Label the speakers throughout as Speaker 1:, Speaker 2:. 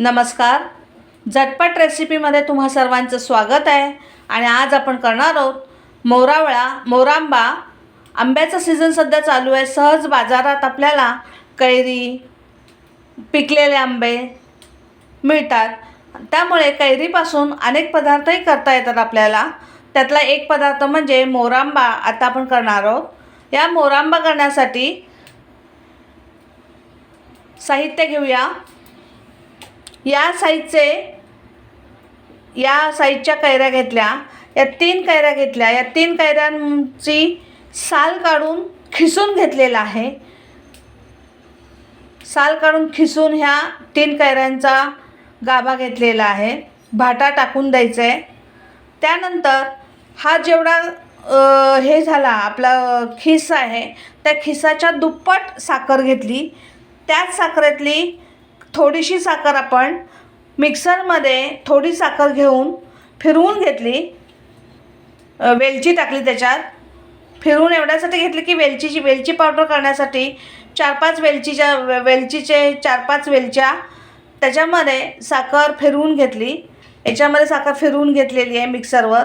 Speaker 1: नमस्कार. झटपट रेसिपीमध्ये तुम्हा सर्वांचं स्वागत आहे. आणि आज आपण करणार आहोत मोरावळा मोरांबा. आंब्याचा सीझन सध्या चालू आहे. सहज बाजारात आपल्याला कैरी पिकलेले आंबे मिळतात. त्यामुळे कैरीपासून अनेक पदार्थही करता येतात आपल्याला. त्यातला एक पदार्थ म्हणजे मोरांबा आता आपण करणार आहोत. या मोरांबा करण्यासाठी साहित्य घेऊया. या साईजचे या साईजच्या कैऱ्या घेतल्या या तीन कैऱ्या घेतल्या या तीन कैऱ्यांची साल काढून खिसून घेतलेला आहे. साल काढून खिसून ह्या तीन कैऱ्यांचा गाभा घेतलेला आहे. भाटा टाकून द्यायचा. आहे त्यानंतर हा जेवढा हे झाला आपला खिस आहे त्या खिसाच्या दुप्पट साखर घेतली. त्याच साखरेतली थोडीशी साखर आपण मिक्सरमध्ये थोडी साखर घेऊन फिरवून घेतली. वेलची टाकली त्याच्यात. फिरवून एवढ्यासाठी घेतली की वेलचीची वेलची पावडर करण्यासाठी चार पाच वेलचीच्या वेलचीचे चार पाच वेलच्या त्याच्यामध्ये साखर फिरवून घेतली. याच्यामध्ये साखर फिरवून घेतलेली आहे मिक्सरवर.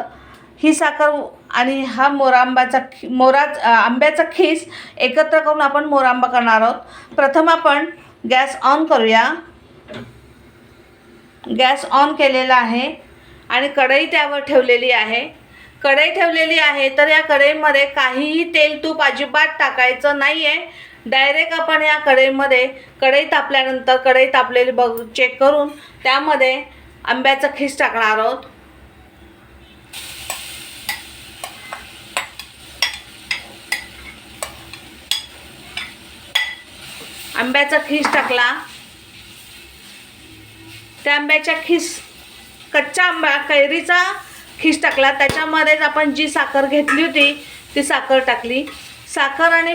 Speaker 1: ही साखर आणि हा मोरांबाचा मोरा आंब्याचा खीस एकत्र करून आपण मोरांबा करणार आहोत. प्रथम आपण गॅस ऑन करूया. गॅस ऑन केलेला आहे आणि कढई त्यावर ठेवलेली आहे. कढई ठेवलेली आहे तर या कढईमध्ये काहीही तेल तूप अजिबात टाकायचं नाही आहे डायरेक्ट आपण या कढईमध्ये कढई तापल्यानंतर कढई तापलेली बघ चेक करून त्यामध्ये आंब्याचा खीस टाकणार आहोत. आंब्याचा खीस टाकला. त्या आंब्याच्या खीस कच्चा आंबा कैरीचा खीस टाकला. त्याच्यामध्येच आपण जी साखर घेतली होती ती साखर टाकली. साखर आणि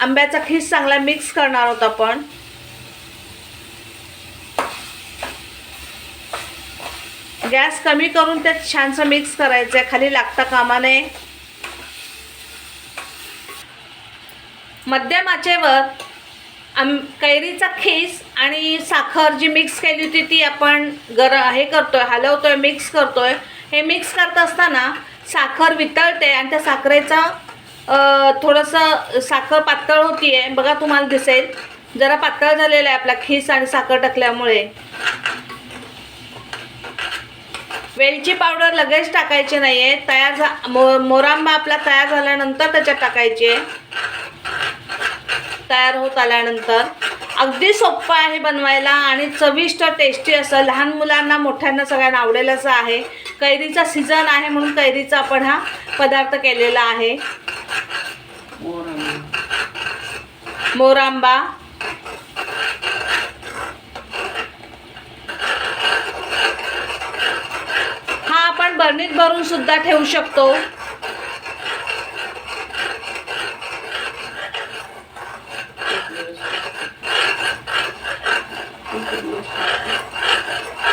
Speaker 1: आंब्याचा खीस चांगला मिक्स करणार आहोत आपण. गॅस कमी करून ते छानसं मिक्स करायचं आहे खाली लागता कामा नये मध्यम आचेवर आम कैरीचा खीस आणि साखर जी मिक्स केली होती ती आपण गर हे करतोय हलवतोय मिक्स करतोय. हे मिक्स करत असताना साखर वितळते आणि त्या साखरेचा थोडंसं साखर पातळ होती आहे बघा तुम्हाला दिसेल. जरा पातळ झालेला आहे आपला खीस आणि साखर टाकल्यामुळे. वेलची पावडर लगेच टाकायची नाही आहे तयार झा मो मोरांबा आपला तयार झाल्यानंतर त्याच्यात टाकायची. आहे तयार होत आल्यानंतर अगदी सोप्पं आहे बनवायला आणि चविष्ट टेस्टी असं लहान मुलांना मोठ्यांना सगळ्यांना आवडेल असं आहे. कैरीचा सीझन आहे म्हणून कैरीचा आपण हा पदार्थ केलेला आहे. मोरांबा. हा आपण बर्नीत भरून सुद्धा ठेवू शकतो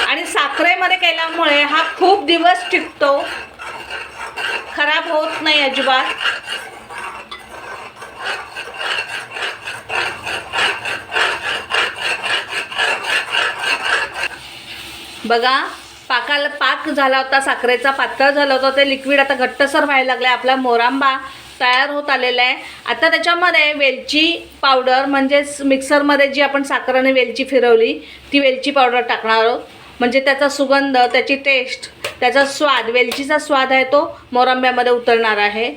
Speaker 1: आणि साखरेमध्ये केल्यामुळे हा खूप दिवस टिकतो. खराब होत नाही अजिबात. बघा पाकाला पाक झाला होता साखरेचा पातळ झाला होता ते लिक्विड आता घट्टसर व्हायला लागलं आहे आपला मोरांबा तयार होत आलेला आहे. आता त्याच्यामध्ये वेलची पावडर म्हणजेच मिक्सरमध्ये जी आपण साखर आणि वेलची फिरवली ती वेलची पावडर टाकणार आहोत. म्हणजे त्याचा सुगंध त्याची टेस्ट त्याचा स्वाद वेलचीचा स्वाद आहे तो मोरांब्यामध्ये उतरणार आहे.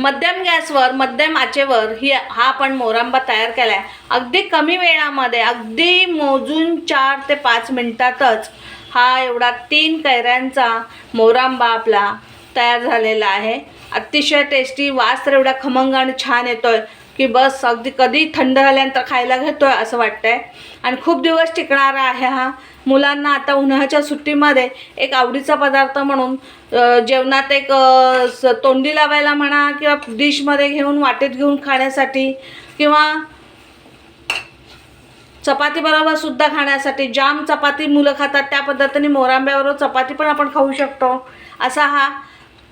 Speaker 1: मध्यम गॅसवर मध्यम आचेवर ही हा आपण मोरांबा तयार केला आहे अगदी कमी वेळामध्ये अगदी मोजून चार ते पाच मिनटातच हा एवढा तीन कैऱ्यांचा मोरांबा आपला तयार झालेला आहे. अतिशय टेस्टी वास तर एवढा खमंग आणि छान येतोय. की बस अगदी कधी थंड झाल्यानंतर खायला घेतोय असं वाटतंय. आणि खूप दिवस टिकणारा आहे हा. मुलांना आता उन्हाळ्याच्या सुट्टीमध्ये एक आवडीचा पदार्थ म्हणून जेवणात एक स- तोंडी लावायला म्हणा किंवा डिशमध्ये घेऊन वाटेत घेऊन खाण्यासाठी किंवा चपातीबरोबर सुद्धा खाण्यासाठी. जाम चपाती मुलं खातात त्या पद्धतीने मोरांब्याबरोबर चपाती पण आपण खाऊ शकतो. असा हा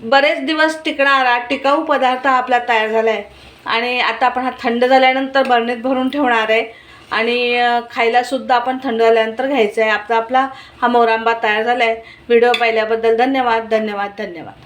Speaker 1: बरेच दिवस टिकणारा टिकाऊ पदार्थ हा आपला तयार झाला आहे आणि आता आपण हा थंड झाल्यानंतर बरणीत भरून ठेवणार आहे. आणि खायलासुद्धा आपण थंड झाल्यानंतर घ्यायचं आहे. आपला आपला हा मोरांबा तयार झाला आहे व्हिडिओ पाहिल्याबद्दल धन्यवाद धन्यवाद धन्यवाद.